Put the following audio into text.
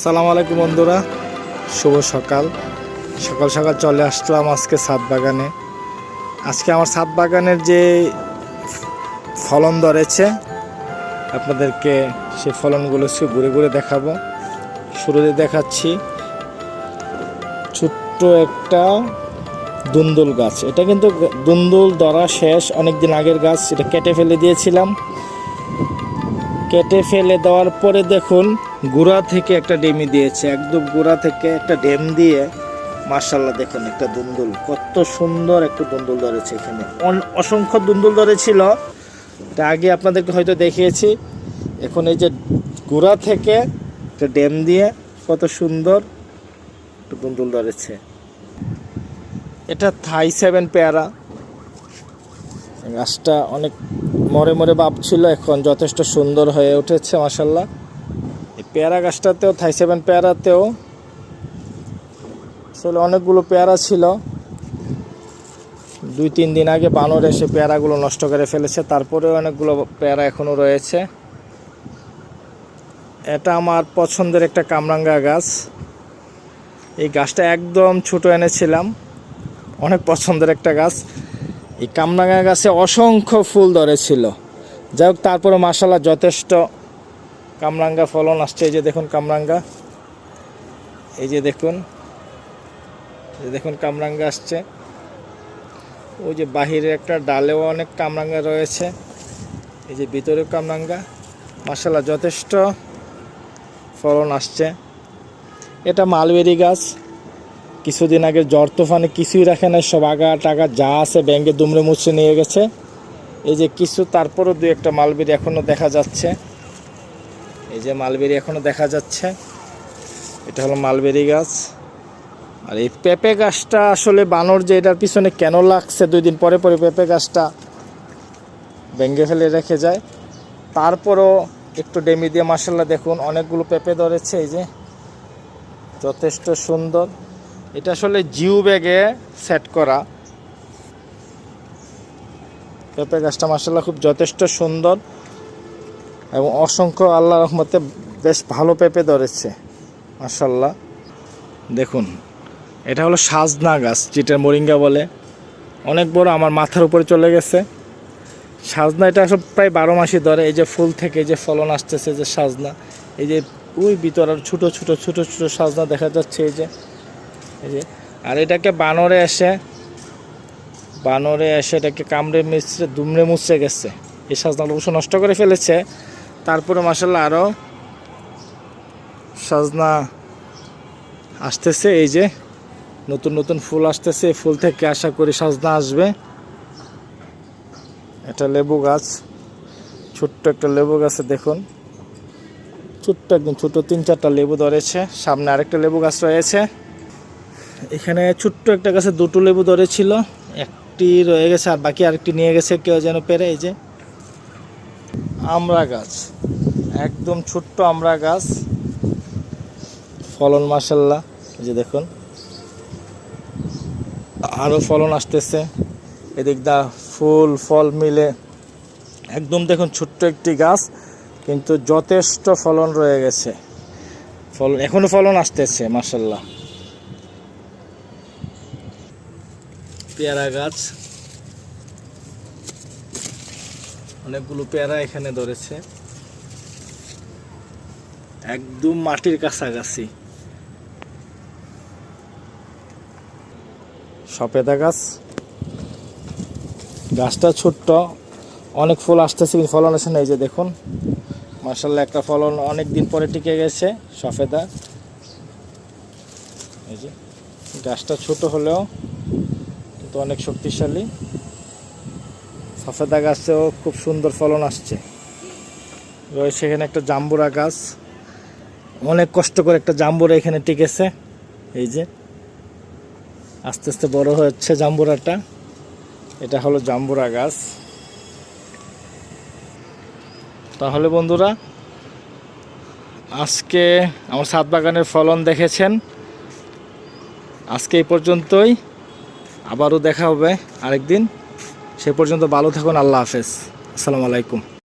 আসসালামু আলাইকুম বন্ধুরা। শুভ সকাল। সকাল সকাল চলে আসলাম আজকে ছাদ বাগানে। আজকে আমার ছাদ বাগানের যে ফলন ধরেছে, আপনাদেরকে সে ফলনগুলো সে ঘুরে ঘুরে দেখাবো। শুরুতে দেখাচ্ছি ছোট্ট একটা দুন্দুল গাছ। এটা কিন্তু দুন্দুল ধরা শেষ অনেক দিন আগের গাছ। এটা কেটে ফেলে দিয়েছিলাম। কেটে ফেলে দেওয়ার পরে দেখুন গুড়া থেকে একটা ডেমি দিয়েছে, একদম গুড়া থেকে একটা ডেম দিয়ে মার্শাল্লাহ দেখুন একটা দুন্দুল, কত সুন্দর একটা দুন্দুল ধরেছে এখানে। অসংখ্য দুন্দুল ধরেছিল। এটা আগে আপনাদেরকে হয়তো দেখিয়েছি। এখন এই যে গুড়া থেকে একটা ডেম দিয়ে কত সুন্দর একটা দুন্দুল ধরেছে। এটা থাই সেভেন পেয়ারা। গাছটা অনেক মরে মরে ভাব ছিল, এখন যথেষ্ট সুন্দর হয়ে উঠেছে মাসাল্লাহ এই পেয়ারা গাছটাতেও, থাই সেভেন পেয়ারাতেও আসলে অনেকগুলো পেয়ারা ছিল। দুই, তিন দিন আগে বানর এসে পেয়ারাগুলো নষ্ট করে ফেলেছে, তারপরেও অনেকগুলো পেয়ারা এখনও রয়েছে। এটা আমার পছন্দের একটা কামরাঙ্গা গাছ। এই গাছটা একদম ছোট এনেছিলাম, অনেক পছন্দের একটা গাছ। এই কামরাঙ্গা গাছে অসংখ্য ফুল ধরেছিল যাই হোক তারপরে মাসাল্লাহ যথেষ্ট কামরাঙ্গা ফলন আসছে। এই যে দেখুন কামরাঙ্গা। এই যে দেখুন। দেখুন কামরাঙ্গা আসছে। ওই যে বাহিরে একটা ডালেও অনেক কামরাঙ্গা রয়েছে। এই যে ভিতরেও কামরাঙ্গা। মাসাল্লাহ যথেষ্ট ফলন আসছে। এটা মালবেরি গাছ। কিছুদিন আগে জ্বর তুফানে কিছুই রাখে নাই, সব আগা টাকা যা আছে ব্যাংকে দুমড়ে মুচড়ে নিয়ে গেছে। এই যে কিছু, তারপরও দু একটা মালবেরি এখনও দেখা যাচ্ছে। এই যে মালবেরি এখনও দেখা যাচ্ছে। এটা হলো মালবেরি গাছ। আর এই পেঁপে গাছটা আসলে বানর যে এটার পিছনে কেন লাগছে, দুই দিন পরে পরে পেঁপে গাছটা ভেঙে ফেলে রেখে যায়। তারপরও একটু ডেমি দিয়ে মাসাল্লাহ দেখুন, অনেকগুলো পেঁপে ধরেছে, এই যে যথেষ্ট সুন্দর। এটা আসলে জিও ব্যাগে সেট করা। পেঁপে গাছটা মাসাল্লাহ খুব যথেষ্ট সুন্দর এবং অসংখ্য আল্লাহ রহমতে বেশ ভালো পেঁপে ধরেছে মাসাল্লাহ দেখুন, এটা হলো সাজনা গাছ, যেটা মরিঙ্গা বলে। অনেক বড়, আমার মাথার উপরে চলে গেছে। সাজনা এটা সব প্রায় বারো মাসই ধরে, এই যে ফুল থেকে যে ফলন আসতেছে যে সাজনা, এই যে ওই ভিতর ছোট ছোট ছোট ছোট সাজনা দেখা যাচ্ছে এই যে। আর এটাকে বানরে এসে বানরে এসে এটাকে কামড়ে মিশ্রে দুমড়ে মুচড়ে গেছে। এই সাজনাগুলো অবশ্য নষ্ট করে ফেলেছে। তারপরে মাসাল্লাহ আরও সাজনা আসতেছে। এই যে নতুন নতুন ফুল আসতেছে। এই ফুল থেকে আশা করি সাজনা আসবে। এটা লেবু গাছ। ছোট্ট একটা লেবু গাছে দেখুন। ছোট্ট একদম ছোট তিন চারটা লেবু ধরেছে। সামনে আরেকটা লেবু গাছ রয়েছে। এখানে ছোট্ট একটা গাছে দুটো লেবু ধরেছিল। একটি রয়ে গেছে আর বাকি আরেকটি নিয়ে গেছে, কেউ যেন পেরে, এই যে আমড়া গাছ। একদম ছোট্ট আমড়া গাছ। ফলন মাসাল্লাহ এই যে দেখুন। আরও ফলন আসতেছে। এদিক দা ফুল, ফল মিলে। একদম দেখুন ছোট্ট একটি গাছ, কিন্তু যথেষ্ট ফলন রয়ে গেছে। ফলন এখনও ফলন আসতেছে মাসাল্লাহ পেয়ারা গাছ। অনেকগুলো পেয়ারা এখানে ধরেছে। একদম মাটির কাছাকাছি। সপেদা গাছ। গাছটা ছোট্ট। অনেক ফুল আসতেছে ফলন আসে না, এই যে দেখুন। মার্শাল্লাহ একটা ফলন অনেক দিন পরে টিকে গেছে সফেদা এই যে, গাছটা ছোট হলেও কিন্তু অনেক শক্তিশালী। সফেদা গাছেও খুব সুন্দর ফলন আসছে। রয়েছে এখানে একটা জাম্বুরা গাছ। অনেক কষ্ট করে একটা জাম্বুরা এখানে টিকেছে। এই যে, আস্তে আস্তে বড় হচ্ছে জাম্বুরাটা। এটা হলো জাম্বুরা গাছ। তাহলে বন্ধুরা, আজকে আমার সাত বাগানের ফলন দেখেছেন। আজকে এই পর্যন্তই। আবারও দেখা হবে আরেকদিন। সে পর্যন্ত ভালো থাকুন আল্লাহ হাফেজ। আসসালামু আলাইকুম।